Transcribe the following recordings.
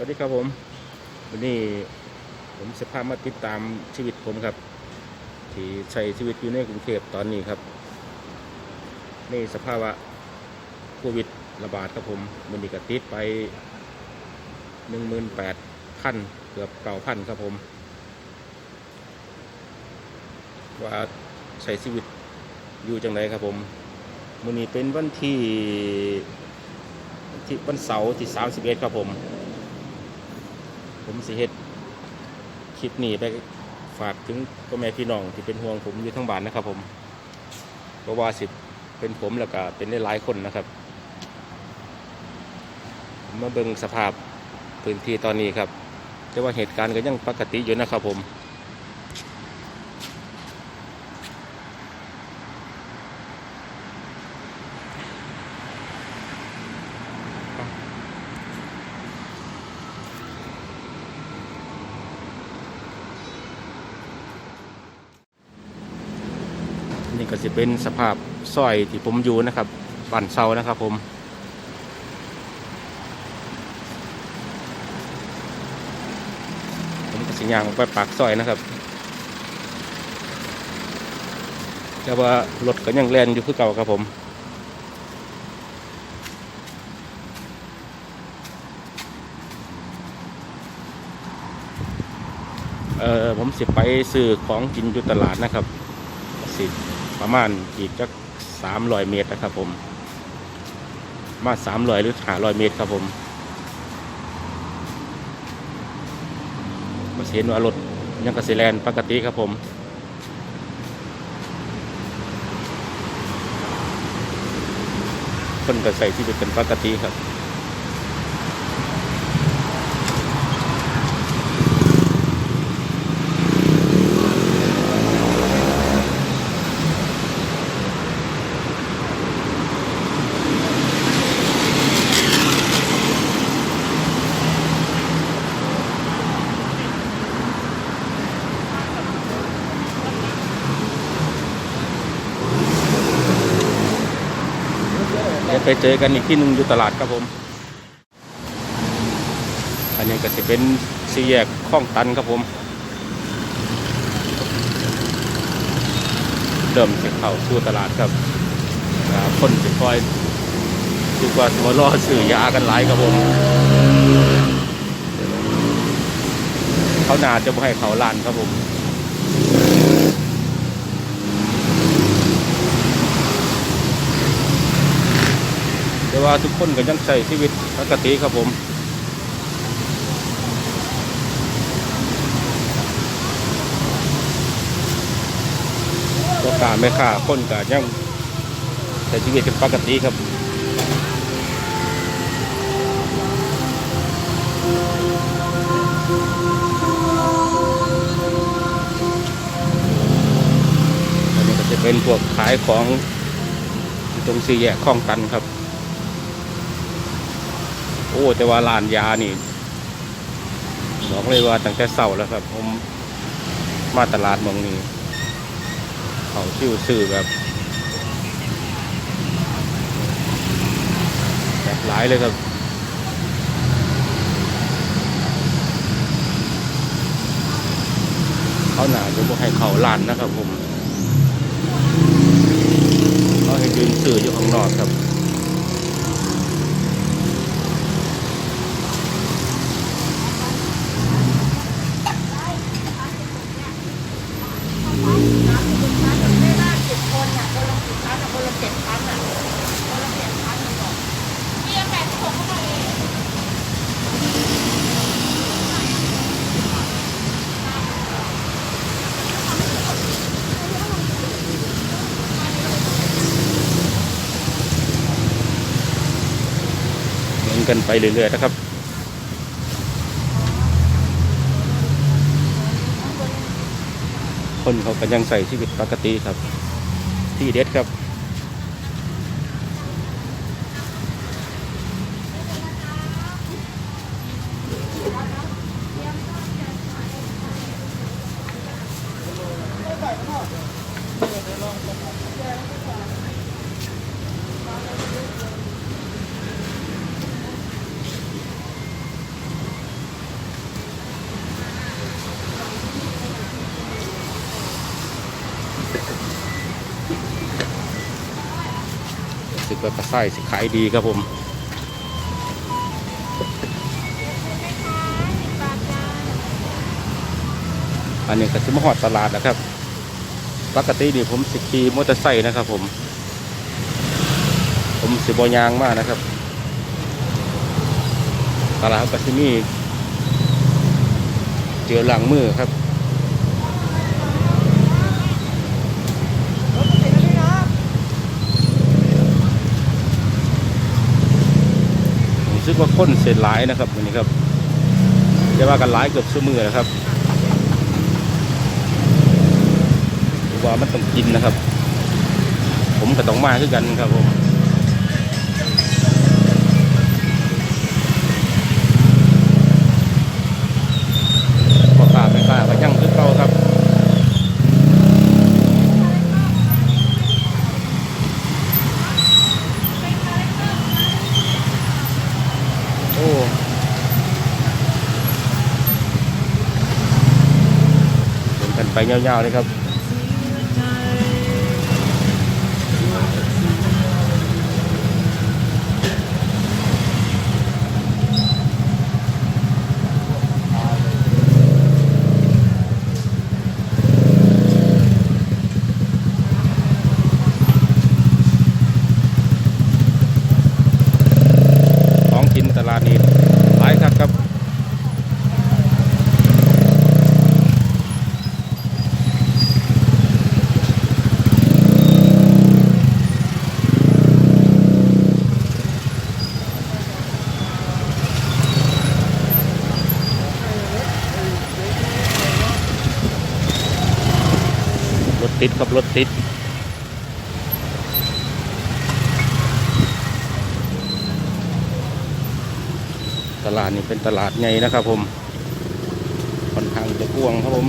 วัสดีครับผม วันนี้ผมจะพามาติดตามชีวิตผมครับ ที่ใช้ชีวิตอยู่ในกรุงเทพตอนนี้ครับในสภาวะโควิดระบาดครับผมมันนี้ก็ติดไปหนึ่งหมื่นแปดพันเกือบเก้าพันครับผม ว่าใช้ชีวิตอยู่จังไรครับผมมื้อนี้เป็นวันที่วันที่วันเสาร์ที่ 31 ครับผม ผมสิเฮ็ดคลิปนี้ไปฝากถึงพ่อแม่พี่น้องที่เป็นห่วงผมอยู่ทั้งบ้านนะครับ ผมเพราะว่าสิเป็นผมแล้วก็เป็นได้หลายคนนะครับผมมาเบิ่งสภาพพื้นที่ตอนนี้ครับ แต่ว่าเหตุการณ์ก็ยังปกติอยู่นะครับผม จะเป็นสภาพซอยที่ผมอยู่นะครับบ้านเซานะครับผมผมก็สิย่างไปปากซอยนะครับ แต่ว่ารถก็ยังแล่นอยู่คือเก่าครับผมเออผมสิไปซื้อของกินอยู่ตลาดนะครับสิ ประมาณอีกจักสามร้อยเมตรนะครับ ผมมาสามร้อยหรือหาร้อยเมตรครับผมก็เห็นว่ารถยังกระสิแลนปกติครับผมคนก็ใส่ที่เป็นปกติครับ ไปเจอกันอีกที่หนึ่งอยู่ตลาดครับผม อันนี้ก็จะเป็นสี่แยกคลองตันครับผมเริ่มจะเข้าสู่ตลาดครับคนจะคอยดูว่าตัวรอสื่อยากันหลายครับผม เขานาจะไม่ให้เขาลานครับผม ว่าทุกคนก็ยังใช้ชีวิตปกติครับผมตัวกาไม่ค่าคนก็ยังใช้ชีวิตกันปกติครับนี่ก็จะเป็นพวกขายของตรงสี่แยกคลองตันครับ อ้แต่ว่าร้านยานี่บอกเลยว่าตั้งแต่เสาร์แล้วครับ ผมมาตลาดเมืองนี้ เขาชื่อสื่อแบบแบบหลายเลยครับเขาหนาจะบอกให้เขาลานนะครับผมเขาให้ยืนสื่ออยู่ข้างนอกครับ ไม่น่าสิบคนอะคนละสิบพันอะคนละเจ็ดพันอะคนละเจ็ดพันอะบอกเบี้ยแปดสิบหกเข้ามาเอง เหมือน กันไปเรื่อยๆนะครับคนเขาก็ยังใส่ชีวิตปกติครับ ที่เด็ดครับค สกว่ากระไส้สิขายดีครับผมอันนี้ก็สิมหอดตลาดนะครับ ปกตินี่ผมสิขี่มอเตอร์ไซค์นะครับผม ผมสิบอยางมากนะครับตลาดก็สิมีเจอหลังมือครับ สึกว่าคนเสร็จหลายนะครับวันนี้ครับจะว่ากันหลายเกือบชั่วมือนะครับว่ามันต้องกินนะครับ ผมก็ต้องมาคือกันครับผม ยาวๆเลยครับ ของกินตลาดนี้หลายครับครับ รถติดค รถติด ตลาดนี้เป็นตลาดใหญ่นะครับผมค่อนข้างจะกว้างครับผม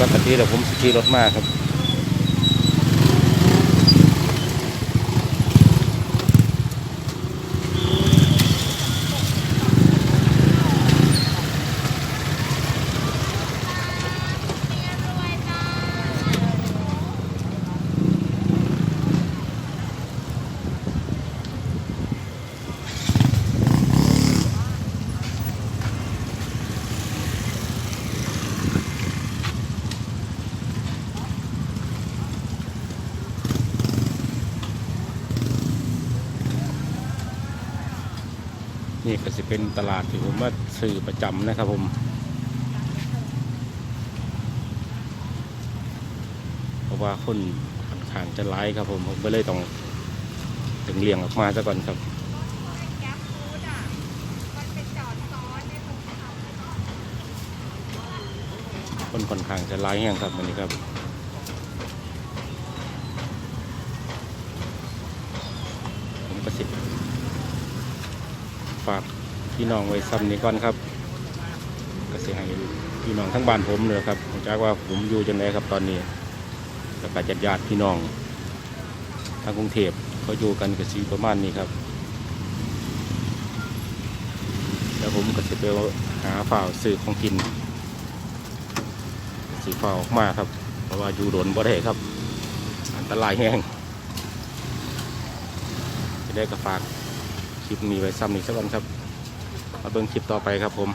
ปกติเดี๋ยวผมสขี่รถมากครับ นี่ก็จะเป็นตลาดที่ผมว่าซื้อประจำนะครับผมเพราะว่าคนค่อนข้างจะไล่ครับผมผมก็เลยต้องถึงเลี่ยงออกมาซะก่อนครับคนค่อนข้างจะไล่แห้งครับวันนี้ครับ ผมก็สิ ฝากพี่น้องไว้ซ้ำนี้ก่อนครับก็สิให้พี่น้องทั้งบ้านผมเลยครับผมจากว่าผมอยู่จังไดครับตอนนี้แล้วก็ญาติญาติพี่น้องทางกรุงเทพเขาอยู่กันกับสีประมาณนี้ครับ แล้วผมก็จะไปหาฝ่าวซื้อของกินสีฝ่าวออกมาครับ เพราะว่าอยู่โดนบ่ได้ครับ อันตรายแห้งจะได้กระฝาก ลิปนี้ไว้ซ้ำอีกสักวันครับ มาเบิ่งคลิปต่อไปครับผม